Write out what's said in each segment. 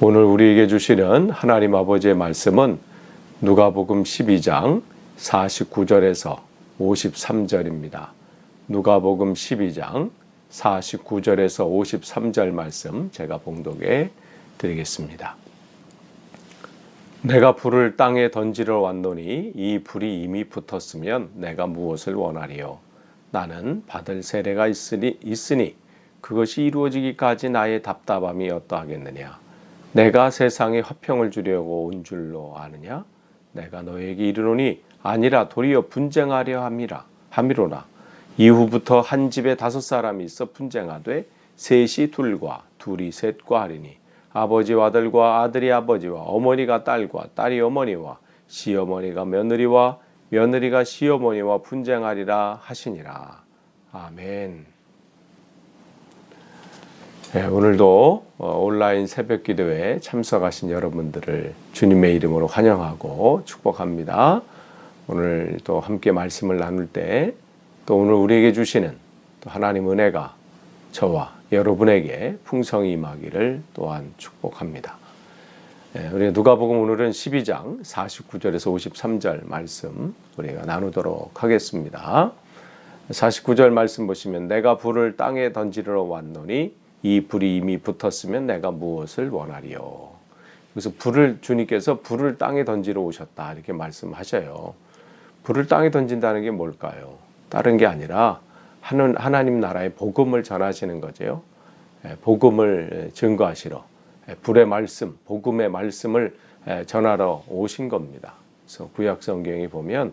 오늘 우리에게 주시는 하나님 아버지의 말씀은 누가복음 12장 49절에서 53절입니다. 누가복음 12장 49절에서 53절 말씀 제가 봉독해 드리겠습니다. 내가 불을 땅에 던지러 왔노니 이 불이 이미 붙었으면 내가 무엇을 원하리요 나는 받을 세례가 있으니 있으니 그것이 이루어지기까지 나의 답답함이 어떠하겠느냐 내가 세상에 화평을 주려고 온 줄로 아느냐? 내가 너에게 이르노니 아니라 도리어 분쟁하려 함이라 함이로라 이후부터 한 집에 다섯 사람이 있어 분쟁하되 셋이 둘과 둘이 셋과 하리니 아버지와 아들과 아들이 아버지와 어머니가 딸과 딸이 어머니와 시어머니가 며느리와 며느리가 시어머니와 분쟁하리라 하시니라. 아멘. 네, 오늘도 어, 온라인 새벽 기도에 참석하신 여러분들을 주님의 이름으로 환영하고 축복합니다. 오늘 또 함께 말씀을 나눌 때 또 오늘 우리에게 주시는 또 하나님 은혜가 저와 여러분에게 풍성히 임하기를 또한 축복합니다. 네, 우리 누가복음 오늘은 12장 49절에서 53절 말씀 우리가 나누도록 하겠습니다. 49절 말씀 보시면 내가 불을 땅에 던지러 왔노니 이 불이 이미 붙었으면 내가 무엇을 원하리요. 그래서 불을 주님께서 불을 땅에 던지러 오셨다 이렇게 말씀하셔요. 불을 땅에 던진다는 게 뭘까요? 다른 게 아니라 하는 하나님 나라의 복음을 전하시는 거죠. 예, 복음을 증거하시러 예, 불의 말씀, 복음의 말씀을 예, 전하러 오신 겁니다. 그래서 구약 성경에 보면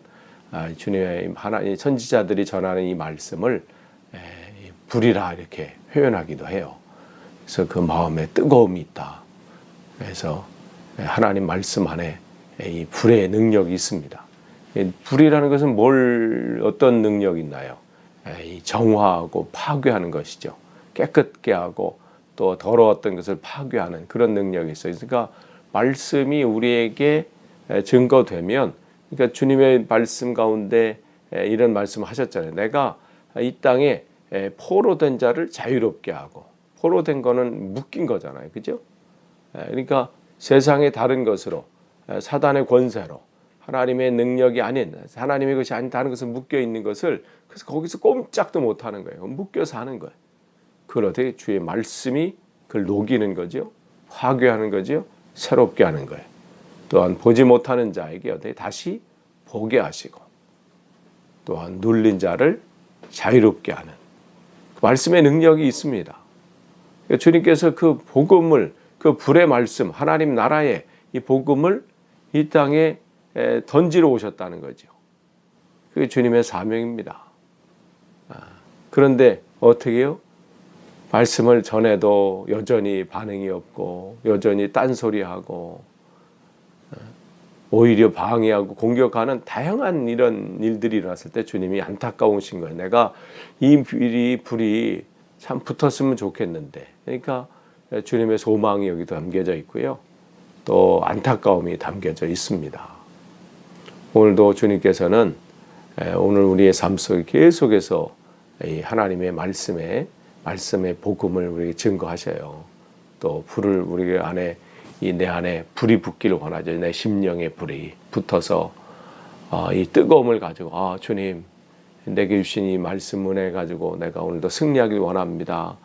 아, 주님의 하나님 선지자들이 전하는 이 말씀을 불이라 이렇게 표현하기도 해요. 그래서 그 마음에 뜨거움이 있다. 그래서 하나님 말씀 안에 이 불의 능력이 있습니다. 불이라는 것은 뭘 어떤 능력이 있나요? 정화하고 파괴하는 것이죠. 깨끗게 하고 또 더러웠던 것을 파괴하는 그런 능력이 있어요. 그러니까 말씀이 우리에게 증거되면 그러니까 주님의 말씀 가운데 이런 말씀을 하셨잖아요. 내가 이 땅에 포로 된 자를 자유롭게 하고 포로 된 거는 묶인 거잖아요. 그죠? 그러니까 세상의 다른 것으로 사단의 권세로 하나님의 능력이 아닌 하나님의 것이 아닌 다른 것을 묶여 있는 것을 그래서 거기서 꼼짝도 못 하는 거예요. 묶여서 하는 거예요. 그걸 어떻게 주의 말씀이 그걸 녹이는 거죠. 화괴하는 거죠. 새롭게 하는 거예요. 또한 보지 못하는 자에게 어떻게 다시 보게 하시고 또한 눌린 자를 자유롭게 하는 그 말씀의 능력이 있습니다. 그러니까 주님께서 그 복음을 그 불의 말씀 하나님 나라의 이 복음을 이 땅에 던지러 오셨다는 거죠. 그게 주님의 사명입니다. 아, 그런데 어떻게요? 말씀을 전해도 여전히 반응이 없고 여전히 딴소리하고 아, 오히려 방해하고 공격하는 다양한 이런 일들이 일어났을 때 주님이 안타까우신 거예요. 내가 이 불이, 불이 참 붙었으면 좋겠는데. 그러니까 주님의 소망이 여기도 담겨져 있고요. 또 안타까움이 담겨져 있습니다. 오늘도 주님께서는 오늘 우리의 삶 속에 계속해서 하나님의 말씀에 말씀의 복음을 우리에게 증거하셔요. 또 불을 우리 안에 이 내 안에 불이 붙기를 원하죠. 내 심령에 불이 붙어서 어, 이 뜨거움을 가지고 아 주님 내게 주신 이 말씀 은혜 가지고 내가 오늘도 승리하길 원합니다.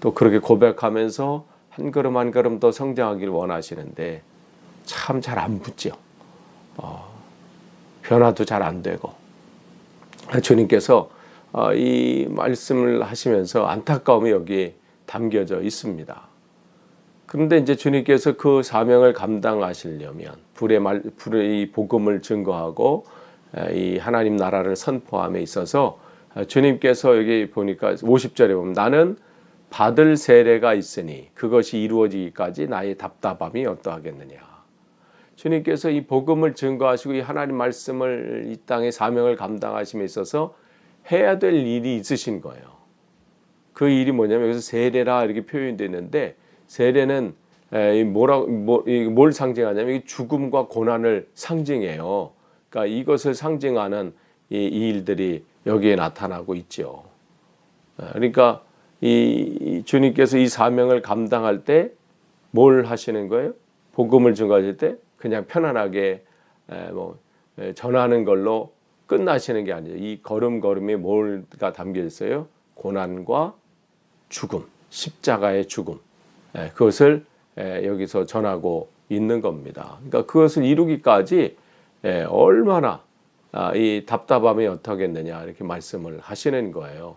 또 그렇게 고백하면서 한 걸음 한 걸음 더 성장하길 원하시는데 참 잘 안 붙죠. 어, 변화도 잘 안 되고 주님께서 어, 이 말씀을 하시면서 안타까움이 여기 담겨져 있습니다. 그런데 이제 주님께서 그 사명을 감당하시려면 불의 말 불의 복음을 증거하고 이 하나님 나라를 선포함에 있어서 주님께서 여기 보니까 50절에 보면 나는 받을 세례가 있으니 그것이 이루어지기까지 나의 답답함이 어떠하겠느냐. 주님께서 이 복음을 증거하시고 이 하나님 말씀을 이 땅의 사명을 감당하심에 있어서 해야 될 일이 있으신 거예요. 그 일이 뭐냐면 여기서 세례라 이렇게 표현되는데 세례는 뭐라 뭘 상징하냐면 죽음과 고난을 상징해요. 그러니까 이것을 상징하는 이, 일들이 여기에 나타나고 있죠. 그러니까 이 주님께서 이 사명을 감당할 때 뭘 하시는 거예요? 복음을 전가하실 때 그냥 편안하게 에, 뭐 에, 전하는 걸로 끝나시는 게 아니에요. 이 걸음걸음에 뭘가 담겨 있어요? 고난과 죽음, 십자가의 죽음. 에, 그것을 에, 여기서 전하고 있는 겁니다. 그러니까 그것을 이루기까지 에, 얼마나 아, 이 답답함이 어떻겠느냐 이렇게 말씀을 하시는 거예요.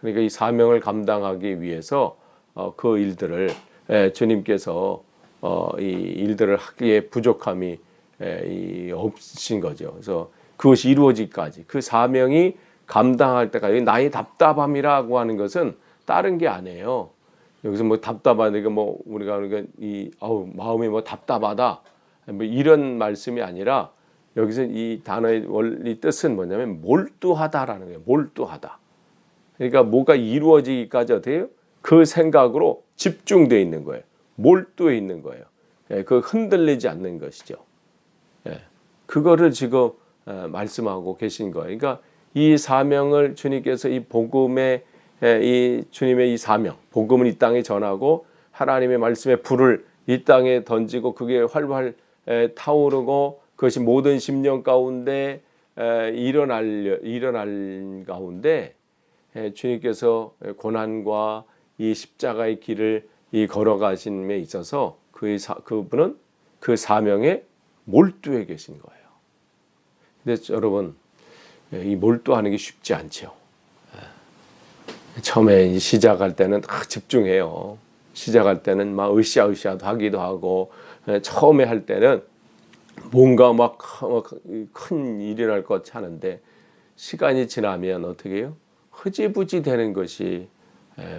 그러니까 이 사명을 감당하기 위해서 어, 그 일들을 에, 주님께서 어, 이 일들을 하기에 부족함이 없으신 거죠. 그래서 그것이 이루어지기까지 그 사명이 감당할 때까지 나의 답답함이라고 하는 것은 다른 게 아니에요. 여기서 뭐 답답하니까 뭐 우리가 그러니까 이 아우 마음이 뭐 답답하다 뭐 이런 말씀이 아니라 여기서 이 단어의 원리 뜻은 뭐냐면 몰두하다라는 거예요. 몰두하다. 그러니까 뭐가 이루어지기까지 해요? 그 생각으로 집중돼 있는 거예요. 몰두해 있는 거예요. 예, 그 흔들리지 않는 것이죠. 예, 그거를 지금 어, 말씀하고 계신 거예요. 그러니까 이 사명을 주님께서 이 복음의 예, 이 주님의 이 사명, 복음을 이 땅에 전하고 하나님의 말씀의 불을 이 땅에 던지고 그게 활활 에, 타오르고 그것이 모든 심령 가운데 에, 일어날 일어날 가운데 에, 주님께서 고난과 이 십자가의 길을 이 걸어가심에 있어서 그의 사, 그분은 그 사명에 몰두해 계신 거예요. 근데 여러분 이 몰두하는 게 쉽지 않죠. 처음에 시작할 때는 딱 집중해요. 시작할 때는 막 으쌰으쌰도 하기도 하고 처음에 할 때는 뭔가 막 큰 일이 날것 하는데 시간이 지나면 어떻게 해요? 흐지부지 되는 것이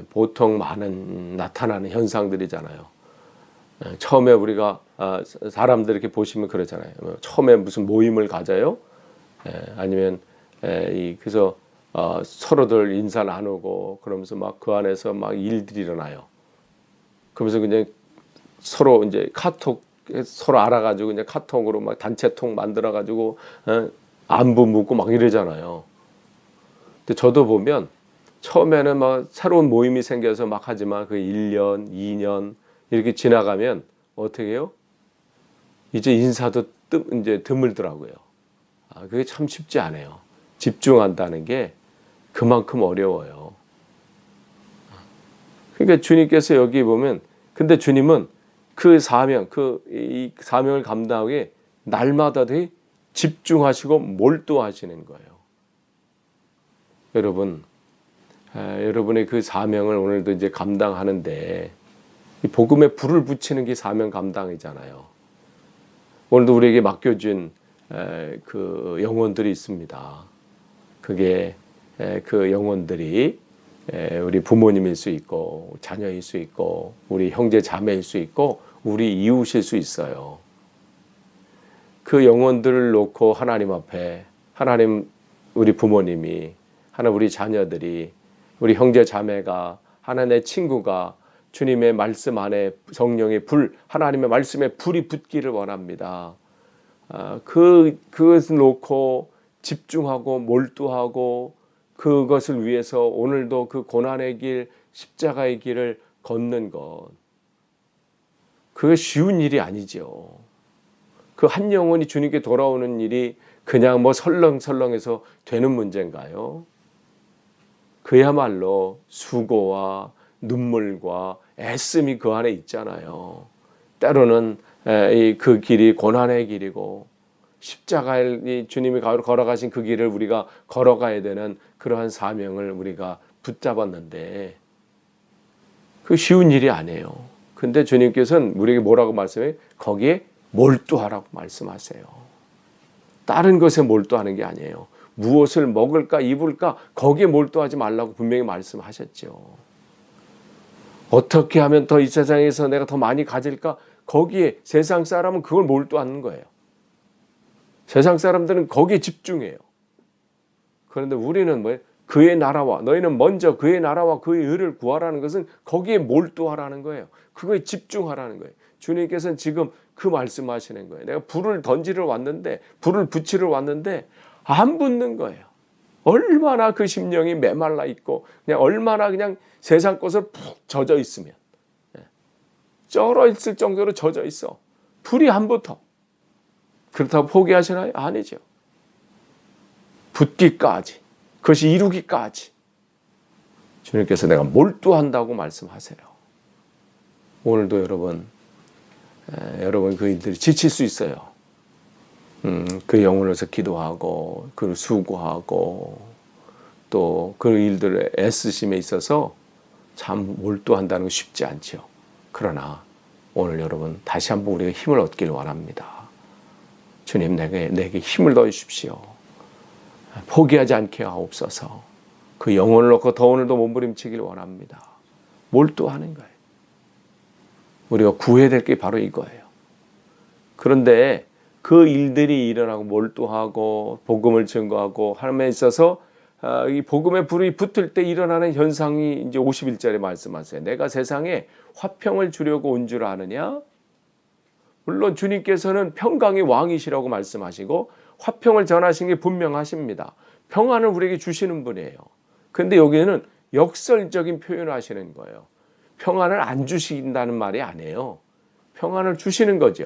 보통 많은 나타나는 현상들이잖아요. 처음에 우리가 아, 사람들 이렇게 보시면 그러잖아요. 뭐 처음에 무슨 모임을 가져요? 아니면 그래서 어, 서로들 인사 나누고 그러면서 막 그 안에서 막 일들이 일어나요. 그러면서 그냥 서로 이제 카톡 서로 알아가지고 이제 카톡으로 막 단체통 만들어가지고 어, 안부 묻고 막 이러잖아요. 근데 저도 보면 처음에는 막 새로운 모임이 생겨서 막 하지만 그 1년, 2년 이렇게 지나가면 어떻게 해요? 이제 인사도 뜸, 이제 드물더라고요. 아, 그게 참 쉽지 않아요. 집중한다는 게 그만큼 어려워요. 그러니까 주님께서 여기 보면 근데 주님은 그 사명, 그이 사명을 감당하기 날마다 집중하시고 몰두하시는 거예요. 여러분, 아, 여러분의 그 사명을 오늘도 이제 감당하는데 이 복음에 불을 붙이는 게 사명 감당이잖아요. 오늘도 우리에게 맡겨준 에, 그 영혼들이 있습니다. 그게 에, 그 영혼들이 에, 우리 부모님일 수 있고 자녀일 수 있고 우리 형제 자매일 수 있고 우리 이웃일 수 있어요. 그 영혼들을 놓고 하나님 앞에 하나님 우리 부모님이 하나 우리 자녀들이 우리 형제 자매가 하나 내 친구가 주님의 말씀 안에 성령의 불 하나님의 말씀에 불이 붙기를 원합니다. 아, 그 그것을 놓고 집중하고 몰두하고 그것을 위해서 오늘도 그 고난의 길, 십자가의 길을 걷는 것. 그게 쉬운 일이 아니죠. 그 한 영혼이 주님께 돌아오는 일이 그냥 뭐 설렁설렁해서 되는 문제인가요? 그야말로 수고와 눈물과 애씀이 그 안에 있잖아요. 때로는 그 길이 고난의 길이고 십자가의 주님이 걸어가신 그 길을 우리가 걸어가야 되는 그러한 사명을 우리가 붙잡았는데 그 쉬운 일이 아니에요. 근데 주님께서는 우리에게 뭐라고 말씀해? 거기에 몰두하라고 말씀하세요. 다른 것에 몰두하는 게 아니에요. 무엇을 먹을까 입을까 거기에 몰두하지 말라고 분명히 말씀하셨죠. 어떻게 하면 더 이 세상에서 내가 더 많이 가질까? 거기에 세상 사람은 그걸 몰두하는 거예요. 세상 사람들은 거기에 집중해요. 그런데 우리는 뭐 그의 나라와 너희는 먼저 그의 나라와 그의 의를 구하라는 것은 거기에 몰두하라는 거예요. 그거에 집중하라는 거예요. 주님께서는 지금 그 말씀하시는 거예요. 내가 불을 던지러 왔는데 불을 붙이러 왔는데 안 붙는 거예요. 얼마나 그 심령이 메말라 있고 그냥 얼마나 그냥 세상 것을 푹 젖어 있으면 쩔어 있을 정도로 젖어 있어. 불이 안 붙어. 그렇다고 포기하시나요? 아니죠. 붙기까지. 그것이 이루기까지. 주님께서 내가 몰두한다고 말씀하세요. 오늘도 여러분, 에, 여러분 그 일들이 지칠 수 있어요. 음, 그 영혼에서 기도하고, 그 수고하고, 또 그 일들의 애쓰심에 있어서 참 몰두한다는 거 쉽지 않죠. 그러나 오늘 여러분 다시 한번 우리가 힘을 얻기를 원합니다. 주님 내게 내게 힘을 더 주십시오. 포기하지 않게 하옵소서. 그 영혼을 놓고 더 오늘도 몸부림치기를 원합니다. 몰두하는 거예요. 우리가 구해야 될 게 바로 이거예요. 그런데 그 일들이 일어나고 몰두하고 복음을 증거하고 하나님에 있어서 아, 이 복음의 불이 붙을 때 일어나는 현상이 이제 51절에 말씀하세요. 내가 세상에 화평을 주려고 온 줄 아느냐? 물론 주님께서는 평강의 왕이시라고 말씀하시고 화평을 전하신 게 분명하십니다. 평안을 우리에게 주시는 분이에요. 근데 여기에는 역설적인 표현을 하시는 거예요. 평안을 안 주신다는 말이 아니에요. 평안을 주시는 거죠.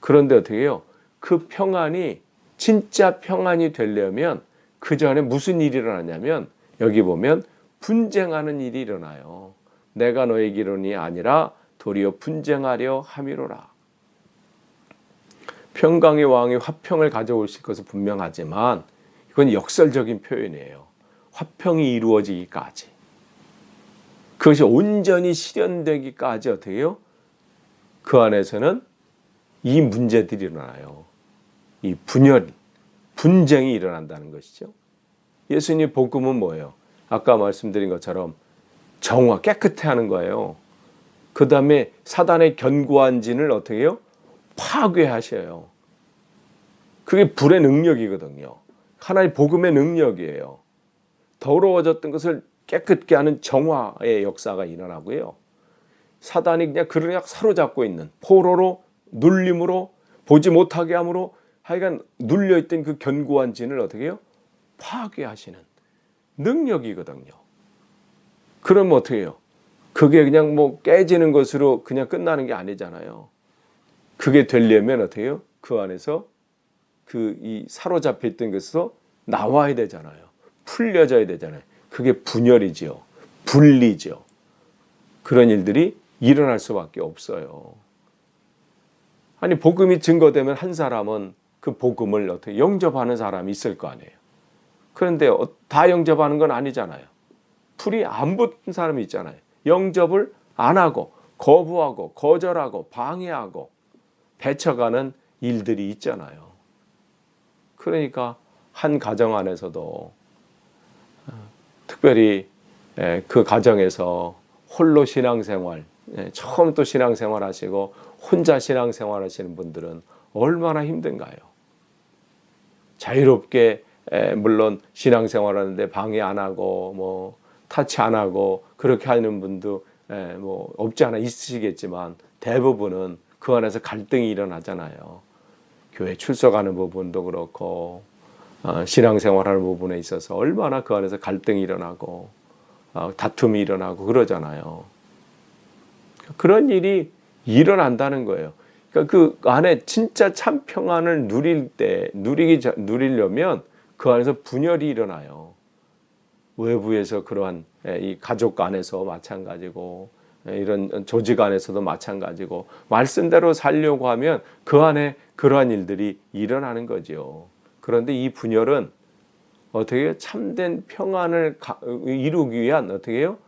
그런데 어떻게 해요? 그 평안이 진짜 평안이 되려면 그 전에 무슨 일이 일어나냐면 여기 보면 분쟁하는 일이 일어나요. 내가 너에게 이르니 아니라 도리어 분쟁하려 함이로라. 평강의 왕이 화평을 가져오실 것은 분명하지만 이건 역설적인 표현이에요. 화평이 이루어지기까지. 그것이 온전히 실현되기까지 어떻게 해요? 그 안에서는 이 문제들이 일어나요. 이 분열, 분쟁이 일어난다는 것이죠. 예수님 복음은 뭐예요? 아까 말씀드린 것처럼 정화, 깨끗해 하는 거예요. 그 다음에 사단의 견고한 진을 어떻게 해요? 파괴하셔요. 그게 불의 능력이거든요. 하나의 복음의 능력이에요. 더러워졌던 것을 깨끗게 하는 정화의 역사가 일어나고요. 사단이 그냥 그를 그냥 사로잡고 있는 포로로 눌림으로 보지 못하게 함으로 하여간 눌려있던 그 견고한 진을 어떻게 해요? 파괴하시는 능력이거든요. 그러면 어떻게 해요? 그게 그냥 뭐 깨지는 것으로 그냥 끝나는 게 아니잖아요. 그게 되려면 어떻게 해요? 그 안에서 그 이 사로잡혀 있던 것에서 나와야 되잖아요. 풀려져야 되잖아요. 그게 분열이죠. 분리죠. 그런 일들이 일어날 수밖에 없어요. 아니 복음이 증거되면 한 사람은 그 복음을 어떻게 영접하는 사람이 있을 거 아니에요. 그런데 어, 다 영접하는 건 아니잖아요. 풀이 안 붙은 사람이 있잖아요. 영접을 안 하고 거부하고 거절하고 방해하고 배쳐가는 일들이 있잖아요. 그러니까 한 가정 안에서도 어, 특별히 예, 그 가정에서 홀로 신앙생활 예, 처음 또 신앙생활 하시고 혼자 신앙생활 하시는 분들은 얼마나 힘든가요? 자유롭게 물론 신앙생활 하는데 방해 안 하고 뭐 타치 안 하고 그렇게 하는 분도 뭐 없지 않아 있으시겠지만 대부분은 그 안에서 갈등이 일어나잖아요. 교회 출석하는 부분도 그렇고 어, 신앙생활하는 부분에 있어서 얼마나 그 안에서 갈등이 일어나고 어, 다툼이 일어나고 그러잖아요. 그런 일이 일어난다는 거예요. 그러니까 그 안에 진짜 참 평안을 누릴 때 누리기 누리려면 그 안에서 분열이 일어나요. 외부에서 그러한 예, 이 가족 안에서 마찬가지고 예, 이런 조직 안에서도 마찬가지고 말씀대로 살려고 하면 그 안에 그러한 일들이 일어나는 거죠. 그런데 이 분열은 어떻게 참된 평안을 이루기 위한 어떻게 해요?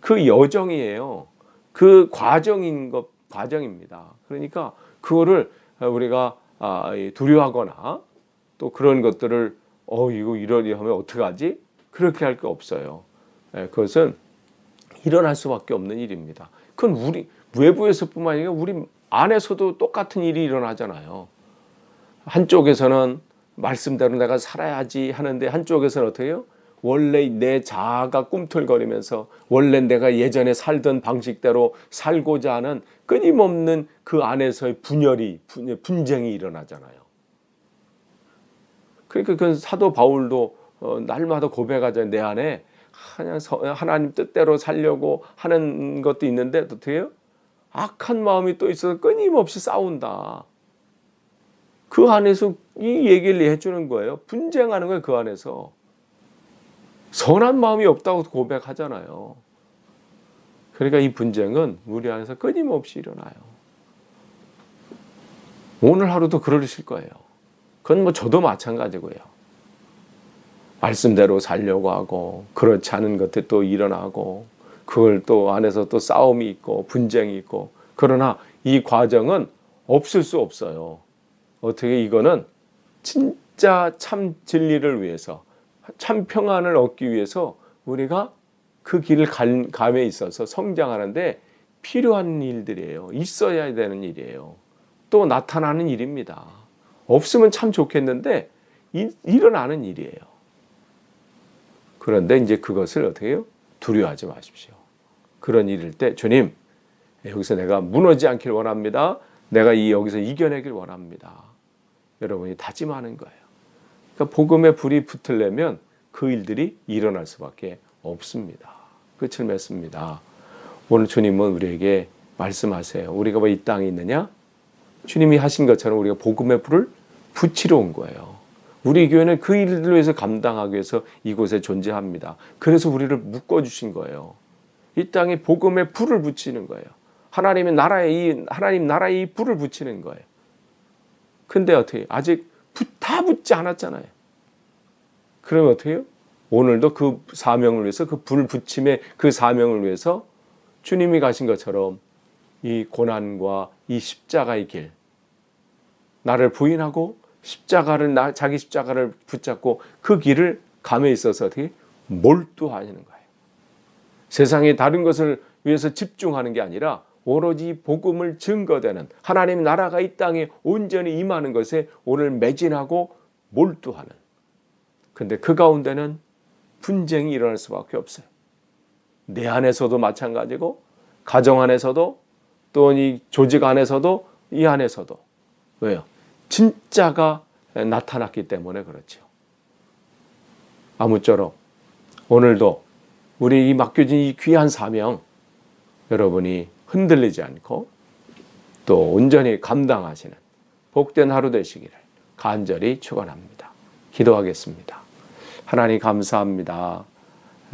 그 여정이에요. 그 과정인 것 과정입니다. 그러니까 그거를 우리가 아, 두려워하거나 또 그런 것들을 어 이거 이러리 하면 어떻게 하지? 그렇게 할 게 없어요. 예, 그것은 일어날 수밖에 없는 일입니다. 그건 우리 외부에서뿐만 아니라 우리 안에서도 똑같은 일이 일어나잖아요. 한쪽에서는 말씀대로 내가 살아야지 하는데 한쪽에서는 어떻게 해요? 원래 내 자아가 꿈틀거리면서 원래 내가 예전에 살던 방식대로 살고자 하는 끊임없는 그 안에서의 분열이 분쟁이 일어나잖아요. 그러니까 그 사도 바울도 어, 날마다 고백하자 내 안에 그냥 하나님 뜻대로 살려고 하는 것도 있는데 어떻게 해요? 악한 마음이 또 있어서 끊임없이 싸운다. 그 안에서 이 얘기를 해주는 거예요. 분쟁하는 거예요. 그 안에서. 선한 마음이 없다고 고백하잖아요. 그러니까 이 분쟁은 우리 안에서 끊임없이 일어나요. 오늘 하루도 그러실 거예요. 그건 뭐 저도 마찬가지고요. 말씀대로 살려고 하고 그렇지 않은 것들 또 일어나고 그걸 또 안에서 또 싸움이 있고 분쟁이 있고 그러나 이 과정은 없을 수 없어요. 어떻게 이거는 진짜 참 진리를 위해서 참 평안을 얻기 위해서 우리가 그 길을 갈- 감에 있어서 성장하는데 필요한 일들이에요. 있어야 되는 일이에요. 또 나타나는 일입니다. 없으면 참 좋겠는데 이- 일어나는 일이에요. 그런데 이제 그것을 어떻게 해요? 두려워하지 마십시오. 그런 일일 때 주님 여기서 내가 무너지 않길 원합니다. 내가 이 여기서 이겨내길 원합니다. 여러분이 다짐하는 거예요. 그러니까 복음의 불이 붙으려면 그 일들이 일어날 수밖에 없습니다. 끝을 맺습니다. 오늘 주님은 우리에게 말씀하세요. 우리가 왜 이 땅에 있느냐? 주님이 하신 것처럼 우리가 복음의 불을 붙이러 온 거예요. 우리 교회는 그 일을 위해서 감당하기 위해서 이곳에 존재합니다. 그래서 우리를 묶어주신 거예요. 이 땅에 복음의 불을 붙이는 거예요. 하나님의 나라에 이 하나님 나라에 이 불을 붙이는 거예요. 근데 어떻게 아직 붙- 다 붙지 않았잖아요. 그러면 어떻게 해요? 오늘도 그 사명을 위해서 그 불 붙임의 그 사명을 위해서 주님이 가신 것처럼 이 고난과 이 십자가의 길 나를 부인하고 십자가를 나 자기 십자가를 붙잡고 그 길을 감에 있어서 어떻게 몰두하시는 거예요. 세상의 다른 것을 위해서 집중하는 게 아니라 오로지 복음을 증거되는 하나님 나라가 이 땅에 온전히 임하는 것에 오늘 매진하고 몰두하는. 근데 그 가운데는 분쟁이 일어날 수밖에 없어요. 내 안에서도 마찬가지고 가정 안에서도 또 이 조직 안에서도 이 안에서도 왜요? 진짜가 나타났기 때문에 그렇죠. 아무쪼록 오늘도 우리 이 맡겨진 이 귀한 사명 여러분이 흔들리지 않고 또 온전히 감당하시는 복된 하루 되시기를 간절히 축원합니다. 기도하겠습니다. 하나님 감사합니다.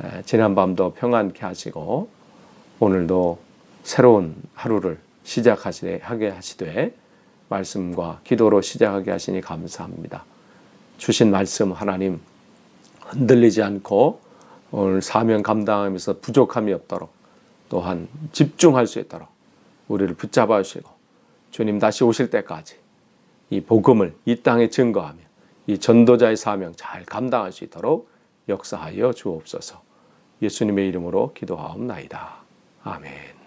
에, 지난 밤도 평안케 하시고 오늘도 새로운 하루를 시작하시게 하시되 말씀과 기도로 시작하게 하시니 감사합니다. 주신 말씀 하나님 흔들리지 않고 오늘 사명 감당하면서 부족함이 없도록 또한 집중할 수 있도록 우리를 붙잡아 주시고 주님 다시 오실 때까지 이 복음을 이 땅에 증거하며 이 전도자의 사명 잘 감당할 수 있도록 역사하여 주옵소서. 예수님의 이름으로 기도하옵나이다. 아멘.